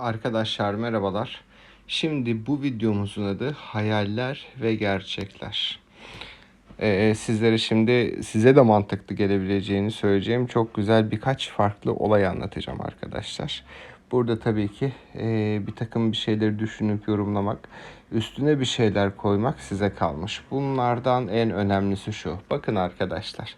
Arkadaşlar merhabalar. Şimdi bu videomuzun adı hayaller ve gerçekler. Ee, sizlere şimdi size de mantıklı gelebileceğini söyleyeceğim çok güzel birkaç farklı olay anlatacağım arkadaşlar. Burada tabii ki e, bir takım bir şeyleri düşünüp yorumlamak, üstüne bir şeyler koymak size kalmış. Bunlardan en önemlisi şu. Bakın arkadaşlar.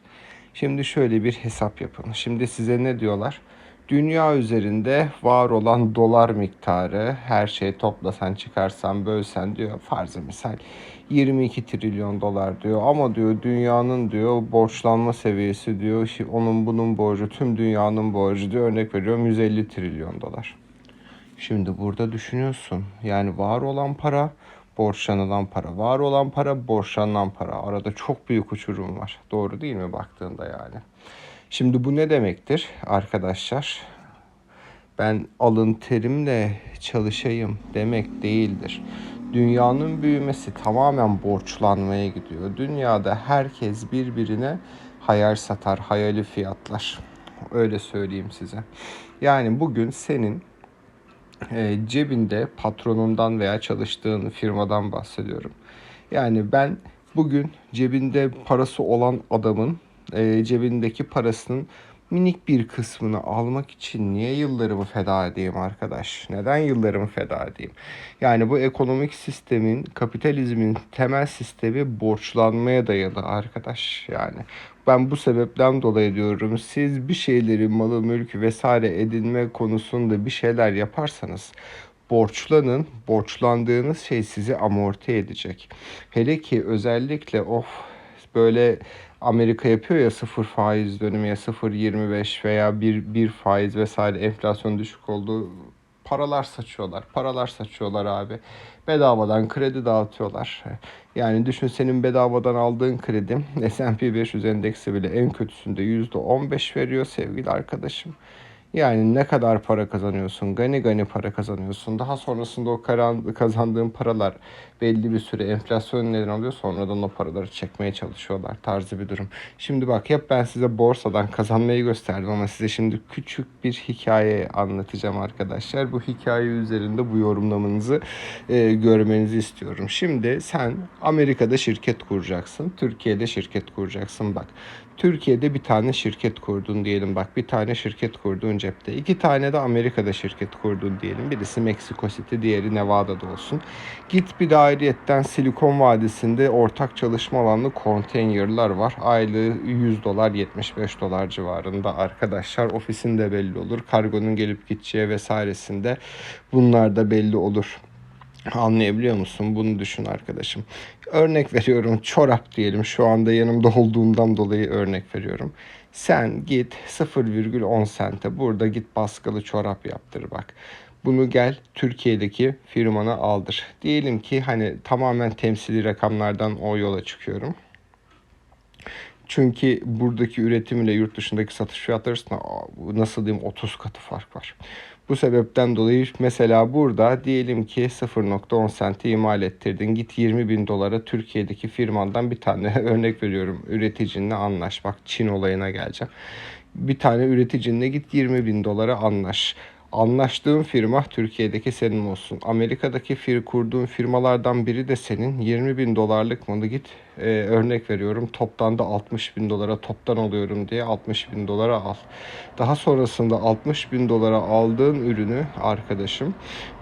Şimdi şöyle bir hesap yapın. Şimdi size ne diyorlar? Dünya üzerinde var olan dolar miktarı her şey toplasan çıkarsan bölsen diyor farzı misal 22 trilyon dolar diyor ama diyor dünyanın diyor borçlanma seviyesi diyor onun bunun borcu tüm dünyanın borcu diyor örnek veriyorum 150 trilyon dolar. Şimdi burada düşünüyorsun yani var olan para borçlanılan para var olan para borçlanılan para arada çok büyük uçurum var doğru değil mi baktığında yani. Şimdi bu ne demektir arkadaşlar? Ben alın terimle çalışayım demek değildir. Dünyanın büyümesi tamamen borçlanmaya gidiyor. Dünyada herkes birbirine hayal satar, hayali fiyatlar. Öyle söyleyeyim size. Yani bugün senin e, cebinde patronundan veya çalıştığın firmadan bahsediyorum. Yani ben bugün cebinde parası olan adamın e, cebindeki parasının minik bir kısmını almak için niye yıllarımı feda edeyim arkadaş? Neden yıllarımı feda edeyim? Yani bu ekonomik sistemin, kapitalizmin temel sistemi borçlanmaya dayalı arkadaş. Yani ben bu sebepten dolayı diyorum siz bir şeyleri malı mülkü vesaire edinme konusunda bir şeyler yaparsanız borçlanın. Borçlandığınız şey sizi amorti edecek. Hele ki özellikle of böyle Amerika yapıyor ya sıfır faiz dönemi ya 0.25 veya bir, bir faiz vesaire enflasyon düşük olduğu paralar saçıyorlar. Paralar saçıyorlar abi. Bedavadan kredi dağıtıyorlar. Yani düşün senin bedavadan aldığın kredi S&P 500 endeksi bile en kötüsünde %15 veriyor sevgili arkadaşım. Yani ne kadar para kazanıyorsun, gani gani para kazanıyorsun. Daha sonrasında o kazandığın paralar belli bir süre enflasyon neden alıyor. Sonradan o paraları çekmeye çalışıyorlar tarzı bir durum. Şimdi bak hep ben size borsadan kazanmayı gösterdim ama size şimdi küçük bir hikaye anlatacağım arkadaşlar. Bu hikaye üzerinde bu yorumlamanızı e, görmenizi istiyorum. Şimdi sen Amerika'da şirket kuracaksın. Türkiye'de şirket kuracaksın. Bak Türkiye'de bir tane şirket kurdun diyelim. Bak bir tane şirket kurdun cepte. İki tane de Amerika'da şirket kurdun diyelim. Birisi Mexico City, diğeri Nevada'da olsun. Git bir de ayrıyetten Silikon Vadisi'nde ortak çalışma alanlı konteynerlar var. Aylığı 100 dolar 75 dolar civarında arkadaşlar. Ofisinde belli olur. Kargonun gelip gideceği vesairesinde bunlar da belli olur. Anlayabiliyor musun? Bunu düşün arkadaşım. Örnek veriyorum çorap diyelim. Şu anda yanımda olduğundan dolayı örnek veriyorum. Sen git 0,10 sente burada git baskılı çorap yaptır bak. Bunu gel Türkiye'deki firmana aldır. Diyelim ki hani tamamen temsili rakamlardan o yola çıkıyorum. Çünkü buradaki üretim ile yurt dışındaki satış fiyatları arasında nasıl diyeyim 30 katı fark var. Bu sebepten dolayı mesela burada diyelim ki 0.10 sente imal ettirdin. Git 20 bin dolara Türkiye'deki firmandan bir tane örnek veriyorum üreticinle anlaş. Bak Çin olayına geleceğim. Bir tane üreticinle git 20 bin dolara anlaş. Anlaştığın firma Türkiye'deki senin olsun. Amerika'daki fir kurduğun firmalardan biri de senin 20 bin dolarlık malı git e, örnek veriyorum toptan da 60 bin dolara toptan alıyorum diye 60 bin dolara al. Daha sonrasında 60 bin dolara aldığın ürünü arkadaşım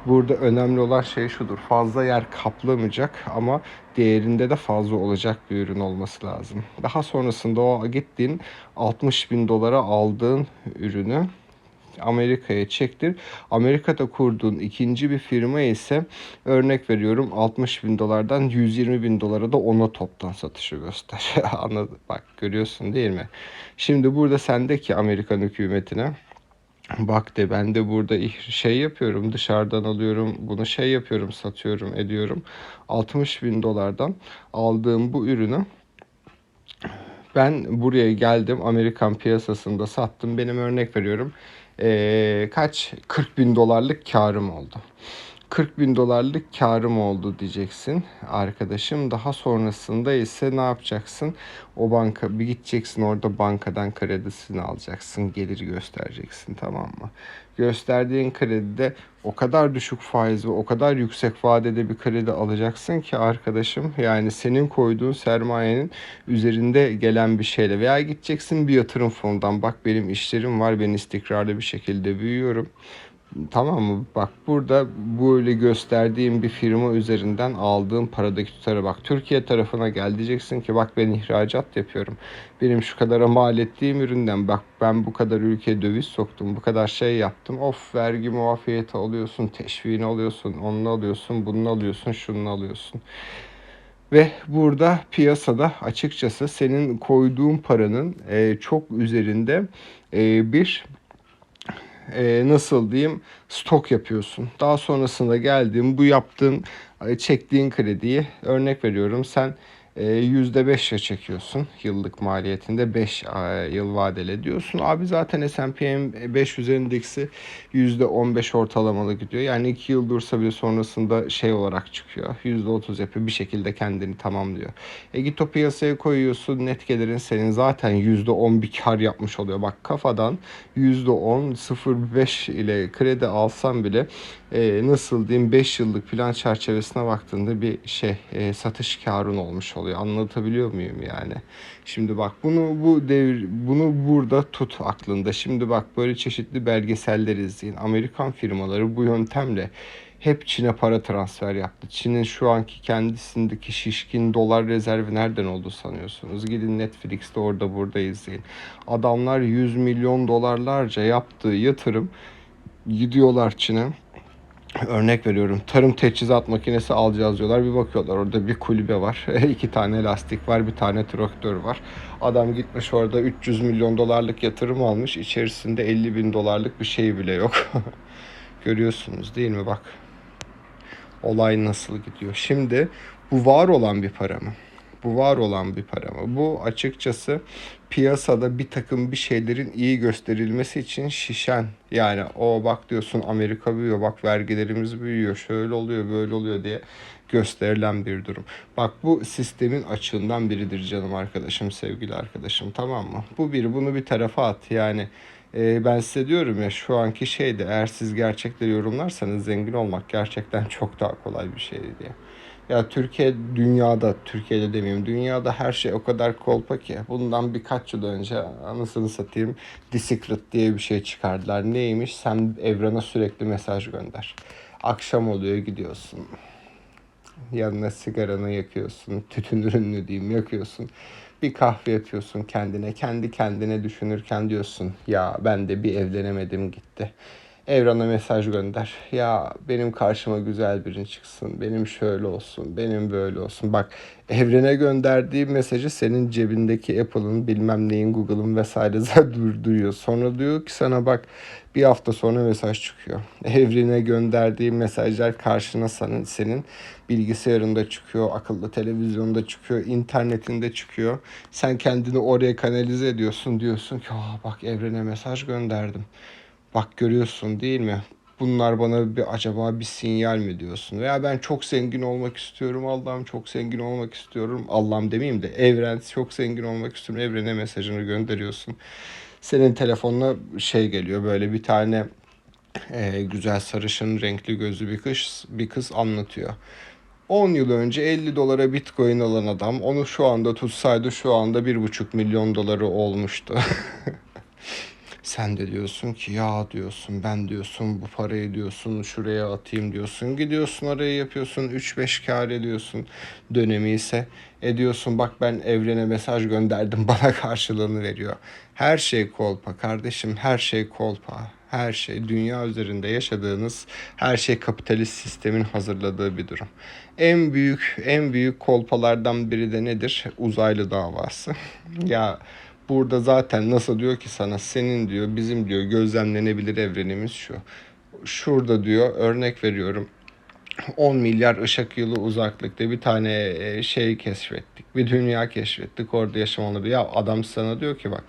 burada önemli olan şey şudur fazla yer kaplamayacak ama değerinde de fazla olacak bir ürün olması lazım. Daha sonrasında o gittiğin 60 bin dolara aldığın ürünü Amerika'ya çektir. Amerika'da kurduğun ikinci bir firma ise örnek veriyorum 60 bin dolardan 120 bin dolara da ona toptan satışı göster. Anladın? Bak görüyorsun değil mi? Şimdi burada sendeki Amerikan hükümetine Bak de ben de burada şey yapıyorum dışarıdan alıyorum bunu şey yapıyorum satıyorum ediyorum 60 bin dolardan aldığım bu ürünü ben buraya geldim Amerikan piyasasında sattım benim örnek veriyorum ee, kaç 40 bin dolarlık karım oldu. 40 bin dolarlık karım oldu diyeceksin arkadaşım. Daha sonrasında ise ne yapacaksın? O banka bir gideceksin orada bankadan kredisini alacaksın. Gelir göstereceksin tamam mı? Gösterdiğin kredide o kadar düşük faiz ve o kadar yüksek vadede bir kredi alacaksın ki arkadaşım yani senin koyduğun sermayenin üzerinde gelen bir şeyle. Veya gideceksin bir yatırım fonundan bak benim işlerim var ben istikrarlı bir şekilde büyüyorum Tamam mı? Bak burada böyle gösterdiğim bir firma üzerinden aldığım paradaki tutara bak. Türkiye tarafına gel diyeceksin ki bak ben ihracat yapıyorum. Benim şu kadara mal ettiğim üründen bak ben bu kadar ülkeye döviz soktum. Bu kadar şey yaptım. Of vergi muafiyeti alıyorsun. Teşviğini alıyorsun. Onu alıyorsun. Bunu alıyorsun. Şunu alıyorsun. Ve burada piyasada açıkçası senin koyduğun paranın çok üzerinde bir e, nasıl diyeyim stok yapıyorsun. Daha sonrasında geldiğin bu yaptığın e, çektiğin krediyi örnek veriyorum sen %5'e çekiyorsun yıllık maliyetinde 5 yıl vadeli diyorsun. Abi zaten S&P 500 endeksi %15 ortalamalı gidiyor. Yani 2 yıl dursa bile sonrasında şey olarak çıkıyor. %30 yapıyor bir şekilde kendini tamamlıyor. E git o piyasaya koyuyorsun net gelirin senin zaten %10 bir kar yapmış oluyor. Bak kafadan %10 0.5 ile kredi alsan bile e, nasıl diyeyim 5 yıllık plan çerçevesine baktığında bir şey e, satış karın olmuş oluyor. Anlatabiliyor muyum yani? Şimdi bak bunu bu devir bunu burada tut aklında. Şimdi bak böyle çeşitli belgeseller izleyin. Amerikan firmaları bu yöntemle hep Çin'e para transfer yaptı. Çin'in şu anki kendisindeki şişkin dolar rezervi nereden oldu sanıyorsunuz? Gidin Netflix'te orada burada izleyin. Adamlar 100 milyon dolarlarca yaptığı yatırım gidiyorlar Çin'e Örnek veriyorum tarım teçhizat makinesi alacağız diyorlar. Bir bakıyorlar orada bir kulübe var. iki tane lastik var. Bir tane traktör var. Adam gitmiş orada 300 milyon dolarlık yatırım almış. İçerisinde 50 bin dolarlık bir şey bile yok. Görüyorsunuz değil mi bak. Olay nasıl gidiyor. Şimdi bu var olan bir para mı? Bu var olan bir para mı? Bu açıkçası piyasada bir takım bir şeylerin iyi gösterilmesi için şişen yani o bak diyorsun Amerika büyüyor bak vergilerimiz büyüyor şöyle oluyor böyle oluyor diye gösterilen bir durum. Bak bu sistemin açığından biridir canım arkadaşım sevgili arkadaşım tamam mı? Bu bir bunu bir tarafa at yani e, ben size diyorum ya şu anki şeyde eğer siz gerçekleri yorumlarsanız zengin olmak gerçekten çok daha kolay bir şey diye. Ya Türkiye dünyada, Türkiye'de demeyeyim, dünyada her şey o kadar kolpa ki. Bundan birkaç yıl önce anasını satayım The Secret diye bir şey çıkardılar. Neymiş? Sen evrana sürekli mesaj gönder. Akşam oluyor gidiyorsun. Yanına sigaranı yakıyorsun. Tütün ürününü diyeyim yakıyorsun. Bir kahve yapıyorsun kendine. Kendi kendine düşünürken diyorsun ya ben de bir evlenemedim gitti Evrana mesaj gönder. Ya benim karşıma güzel birin çıksın. Benim şöyle olsun. Benim böyle olsun. Bak evrene gönderdiği mesajı senin cebindeki Apple'ın bilmem neyin Google'ın vesaire duyuyor. Sonra diyor ki sana bak bir hafta sonra mesaj çıkıyor. Evrene gönderdiği mesajlar karşına senin, senin bilgisayarında çıkıyor, akıllı televizyonda çıkıyor, internetinde çıkıyor. Sen kendini oraya kanalize ediyorsun. Diyorsun ki Aa, bak evrene mesaj gönderdim. Bak görüyorsun değil mi? Bunlar bana bir acaba bir sinyal mi diyorsun? Veya ben çok zengin olmak istiyorum. Allah'ım çok zengin olmak istiyorum. Allah'ım demeyeyim de evren çok zengin olmak istiyorum. Evrene mesajını gönderiyorsun. Senin telefonuna şey geliyor böyle bir tane e, güzel sarışın renkli gözlü bir kız bir kız anlatıyor. 10 yıl önce 50 dolara bitcoin alan adam onu şu anda tutsaydı şu anda 1,5 milyon doları olmuştu. Sen de diyorsun ki ya diyorsun ben diyorsun bu parayı diyorsun şuraya atayım diyorsun. Gidiyorsun oraya yapıyorsun 3-5 kar ediyorsun dönemi ise ediyorsun bak ben evrene mesaj gönderdim bana karşılığını veriyor. Her şey kolpa kardeşim her şey kolpa. Her şey dünya üzerinde yaşadığınız her şey kapitalist sistemin hazırladığı bir durum. En büyük en büyük kolpalardan biri de nedir? Uzaylı davası. ya Burada zaten nasıl diyor ki sana senin diyor bizim diyor gözlemlenebilir evrenimiz şu. Şurada diyor örnek veriyorum 10 milyar ışık yılı uzaklıkta bir tane e, şey keşfettik. Bir dünya keşfettik. Orada yaşamalı. Ya adam sana diyor ki bak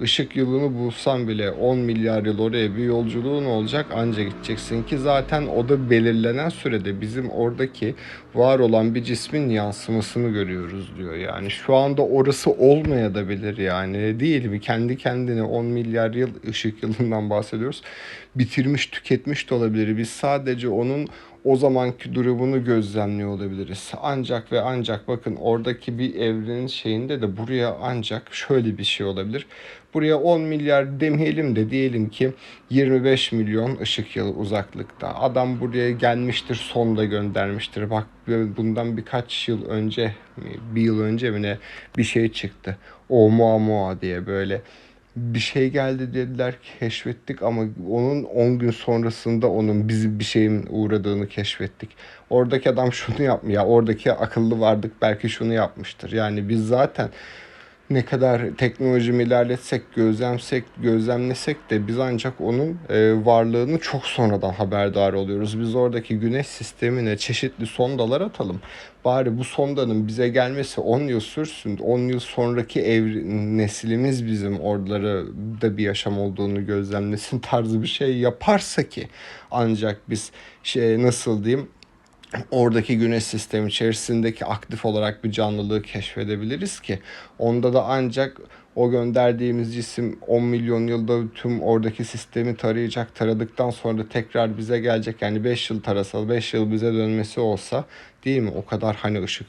ışık yılını bulsan bile 10 milyar yıl oraya bir yolculuğun olacak anca gideceksin ki zaten o da belirlenen sürede bizim oradaki var olan bir cismin yansımasını görüyoruz diyor. Yani şu anda orası olmaya da bilir yani değil mi? Kendi kendine 10 milyar yıl ışık yılından bahsediyoruz. Bitirmiş, tüketmiş de olabilir. Biz sadece onun o zamanki durumunu gözlemliyor olabiliriz. Ancak ve ancak bakın oradaki bir evrenin şeyinde de buraya ancak şöyle bir şey olabilir. Buraya 10 milyar demeyelim de diyelim ki 25 milyon ışık yılı uzaklıkta. Adam buraya gelmiştir, sonda göndermiştir. Bak bundan birkaç yıl önce, bir yıl önce mi ne bir şey çıktı. Oumuamua diye böyle bir şey geldi dediler keşfettik ama onun 10 gün sonrasında onun bizi bir şeyin uğradığını keşfettik. Oradaki adam şunu yapmıyor. Ya oradaki akıllı vardık belki şunu yapmıştır. Yani biz zaten ne kadar teknolojimi ilerletsek, gözlemsek, gözlemlesek de biz ancak onun e, varlığını çok sonradan haberdar oluyoruz. Biz oradaki güneş sistemine çeşitli sondalar atalım. Bari bu sondanın bize gelmesi 10 yıl sürsün. 10 yıl sonraki ev neslimiz bizim oraları da bir yaşam olduğunu gözlemlesin tarzı bir şey yaparsa ki ancak biz şey nasıl diyeyim oradaki güneş sistemi içerisindeki aktif olarak bir canlılığı keşfedebiliriz ki onda da ancak o gönderdiğimiz cisim 10 milyon yılda tüm oradaki sistemi tarayacak. Taradıktan sonra tekrar bize gelecek. Yani 5 yıl tarasa 5 yıl bize dönmesi olsa değil mi? O kadar hani ışık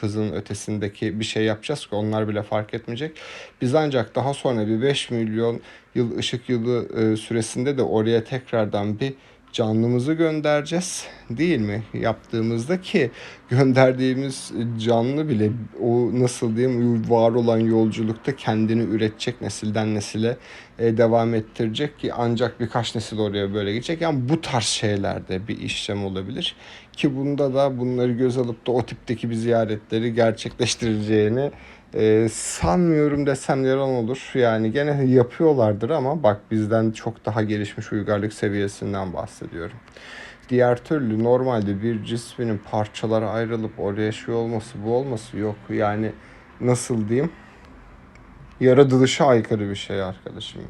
hızının ötesindeki bir şey yapacağız ki onlar bile fark etmeyecek. Biz ancak daha sonra bir 5 milyon yıl ışık yılı süresinde de oraya tekrardan bir canlımızı göndereceğiz değil mi? Yaptığımızda ki gönderdiğimiz canlı bile o nasıl diyeyim var olan yolculukta kendini üretecek nesilden nesile e, devam ettirecek ki ancak birkaç nesil oraya böyle gidecek. Yani bu tarz şeylerde bir işlem olabilir ki bunda da bunları göz alıp da o tipteki bir ziyaretleri gerçekleştireceğini e, sanmıyorum desem yalan olur. Yani gene yapıyorlardır ama bak bizden çok daha gelişmiş uygarlık seviyesinden bahsediyorum. Diğer türlü normalde bir cisminin parçalara ayrılıp oraya şey olması bu olması yok. Yani nasıl diyeyim? Yaratılışa aykırı bir şey arkadaşım.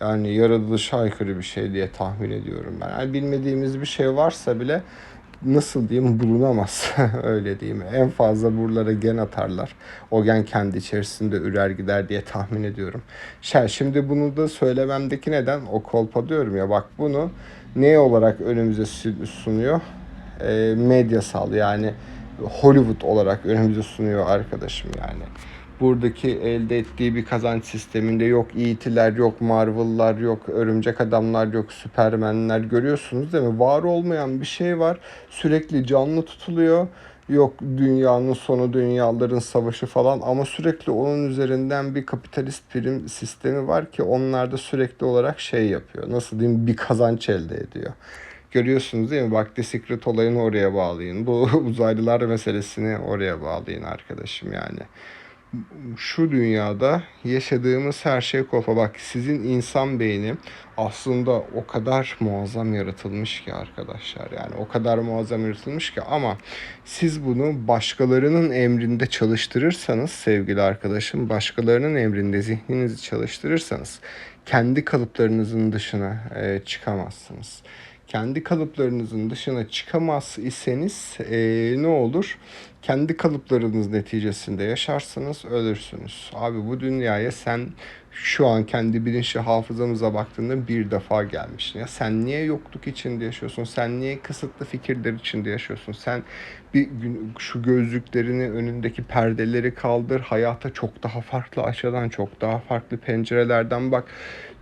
Yani yaratılışa aykırı bir şey diye tahmin ediyorum ben. Yani bilmediğimiz bir şey varsa bile nasıl diyeyim bulunamaz öyle diyeyim. En fazla buralara gen atarlar. O gen kendi içerisinde ürer gider diye tahmin ediyorum. Şey, şimdi bunu da söylememdeki neden o kolpa diyorum ya bak bunu ne olarak önümüze sunuyor? E, medyasal yani Hollywood olarak önümüze sunuyor arkadaşım yani buradaki elde ettiği bir kazanç sisteminde yok E.T.'ler, yok Marvel'lar, yok Örümcek Adamlar, yok Superman'ler görüyorsunuz değil mi? Var olmayan bir şey var. Sürekli canlı tutuluyor. Yok dünyanın sonu, dünyaların savaşı falan ama sürekli onun üzerinden bir kapitalist prim sistemi var ki onlar da sürekli olarak şey yapıyor. Nasıl diyeyim bir kazanç elde ediyor. Görüyorsunuz değil mi? Bak The Secret olayını oraya bağlayın. Bu uzaylılar meselesini oraya bağlayın arkadaşım yani şu dünyada yaşadığımız her şey kofa. Bak sizin insan beyni aslında o kadar muazzam yaratılmış ki arkadaşlar. Yani o kadar muazzam yaratılmış ki ama siz bunu başkalarının emrinde çalıştırırsanız sevgili arkadaşım, başkalarının emrinde zihninizi çalıştırırsanız kendi kalıplarınızın dışına e, çıkamazsınız kendi kalıplarınızın dışına çıkamaz iseniz e, ne olur? Kendi kalıplarınız neticesinde yaşarsanız ölürsünüz. Abi bu dünyaya sen şu an kendi bilinçli hafızamıza baktığında bir defa gelmişsin. Ya sen niye yokluk içinde yaşıyorsun? Sen niye kısıtlı fikirler içinde yaşıyorsun? Sen bir gün şu gözlüklerini önündeki perdeleri kaldır. Hayata çok daha farklı açıdan, çok daha farklı pencerelerden bak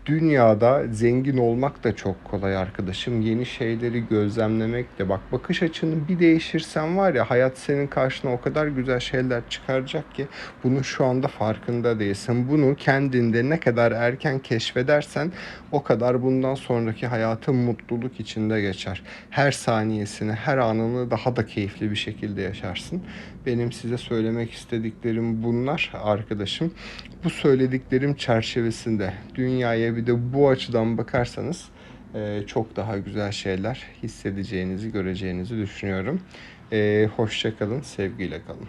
dünyada zengin olmak da çok kolay arkadaşım. Yeni şeyleri gözlemlemek de bak bakış açını bir değişirsen var ya hayat senin karşına o kadar güzel şeyler çıkaracak ki bunun şu anda farkında değilsin. Bunu kendinde ne kadar erken keşfedersen o kadar bundan sonraki hayatın mutluluk içinde geçer. Her saniyesini, her anını daha da keyifli bir şekilde yaşarsın. Benim size söylemek istediklerim bunlar arkadaşım. Bu söylediklerim çerçevesinde dünyaya bir de bu açıdan bakarsanız e, çok daha güzel şeyler hissedeceğinizi, göreceğinizi düşünüyorum. E, hoşça kalın, sevgiyle kalın.